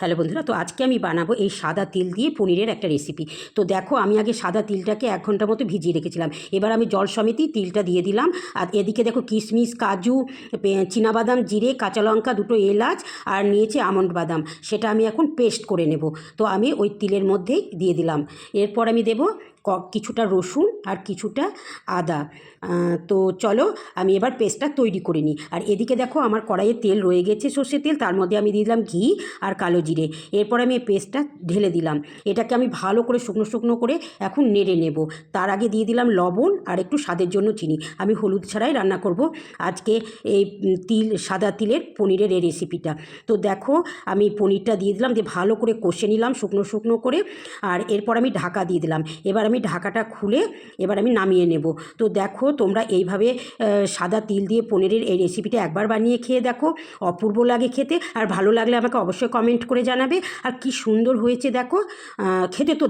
Hello বন্ধুরা, তো আজকে আমি বানাবো এই সাদা তিল দিয়ে পনিরের একটা রেসিপি তো দেখো, আমি আগে সাদা তিলটাকে এক ঘণ্টার মতো ভিজিয়ে রেখেছিলাম। এবার আমি জল সমেতই তিলটা দিয়ে দিলাম। আর এদিকে দেখো, কিশমিশ, কাজু চীনাবাদাম, জিরে, কাঁচা লঙ্কা, দুটো এলাচ, আর নিয়েছে আমন্ড বাদাম। সেটা আমি এখন পেস্ট করে নেব। তো আমি ওই তিলের মধ্যেই দিয়ে দিলাম। এরপর আমি দেব কিছুটা রসুন আর কিছুটা আদা। তো চলো আমি এবার পেস্টটা তৈরি করে নিই। আর এদিকে দেখো আমার কড়াইয়ে তেল রয়ে গেছে সর্ষের তেল, তার মধ্যে আমি দিয়ে দিলাম ঘি আর কালো জিরে। এরপর আমি এই পেস্টটা ঢেলে দিলাম। এটাকে আমি ভালো করে শুকনো শুকনো করে এখন নেড়ে নেব। তার আগে দিয়ে দিলাম লবণ আর একটু স্বাদের জন্য চিনি। আমি হলুদ ছাড়াই রান্না করব। আজকে এই তিল, সাদা তিলের পনিরের এই রেসিপিটা। তো দেখো আমি পনিরটা দিয়ে দিলাম, দিয়ে ভালো করে কষে নিলাম শুকনো শুকনো করে। আর এরপর আমি ঢাকা দিয়ে দিলাম। এবার আমি ঢাকাটা খুলে এবার আমি নামিয়ে নেব। তো দেখো তোমরা এইভাবে সাদা তিল দিয়ে পনিরের এই রেসিপিটা একবার বানিয়ে খেয়ে দেখো। অপূর্ব লাগে খেতে আর ভালো লাগলে আমাকে অবশ্যই কমেন্ট করে জানাবে। আর কি সুন্দর হয়েছে দেখো খেতে তো